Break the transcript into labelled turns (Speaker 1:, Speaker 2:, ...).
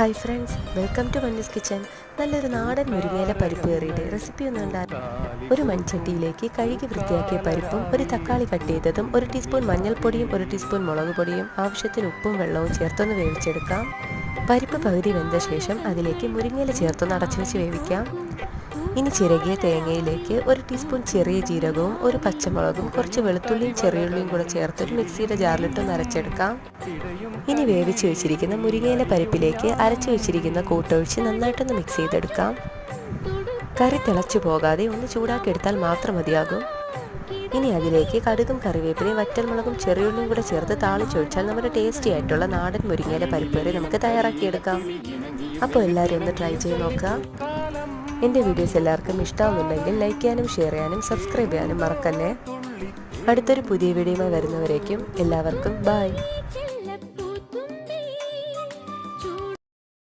Speaker 1: Hi friends welcome to Mannis kitchen നല്ലൊരു നാടൻ മുരിങ്ങയില പരിപ്പ് കറിയുടെ റെസിപ്പി ഒന്ന് ഉണ്ടാകും ഒരു മൺചട്ടിയിലേക്ക് കഴുകി വൃത്തിയാക്കിയ പരിപ്പും ഒരു തക്കാളി കട്ട് ചെയ്തതും ഒരു ടീസ്പൂൺ മഞ്ഞൾപ്പൊടിയും ഒരു ടീസ്പൂൺ മുളക് പൊടിയും ആവശ്യത്തിന് ഉപ്പും വെള്ളവും ചേർത്തൊന്ന് വേവിച്ചെടുക്കാം. പരിപ്പ് പകുതി വെന്ത ശേഷം അതിലേക്ക് മുരിങ്ങയില ചേർത്തൊന്ന് അടച്ചു വെച്ച് വേവിക്കാം. ഇനി ചിരകിയ തേങ്ങയിലേക്ക് ഒരു ടീസ്പൂൺ ചെറിയ ജീരകവും ഒരു പച്ചമുളകും കുറച്ച് വെളുത്തുള്ളിയും ചെറിയുള്ളിയും കൂടെ ചേർത്ത് ഒരു മിക്സിയുടെ ജാറിലിട്ട് നരച്ചെടുക്കാം ഇനി വേവിച്ച് വെച്ചിരിക്കുന്ന മുരിങ്ങയിലെ പരിപ്പിലേക്ക് അരച്ചു വെച്ചിരിക്കുന്ന കൂട്ടൊഴിച്ച് നന്നായിട്ടൊന്ന് മിക്സ് ചെയ്തെടുക്കാം. കറി തിളച്ചു പോകാതെ ഒന്ന് ചൂടാക്കി എടുത്താൽ മാത്രം മതിയാകും. ഇനി അതിലേക്ക് കടുകും കറിവേപ്പിലയും വറ്റൽമുളകും ചെറിയുള്ളിയും കൂടെ ചേർത്ത് താളിച്ചൊഴിച്ചാൽ നമ്മുടെ ടേസ്റ്റി ആയിട്ടുള്ള നാടൻ മുരിങ്ങയിലെ പരിപ്പ് കറി നമുക്ക് തയ്യാറാക്കിയെടുക്കാം. അപ്പോൾ എല്ലാവരും ഒന്ന് ട്രൈ ചെയ്ത് നോക്കുക. എന്റെ വീഡിയോസ് എല്ലാവർക്കും ഇഷ്ടമാവുന്നുണ്ടെങ്കിൽ ലൈക്ക് ചെയ്യാനും ഷെയർ ചെയ്യാനും സബ്സ്ക്രൈബ് ചെയ്യാനും മറക്കല്ലേ. അടുത്തൊരു പുതിയ വീഡിയോയുമായി വരുന്നവരേക്കും എല്ലാവർക്കും ബൈ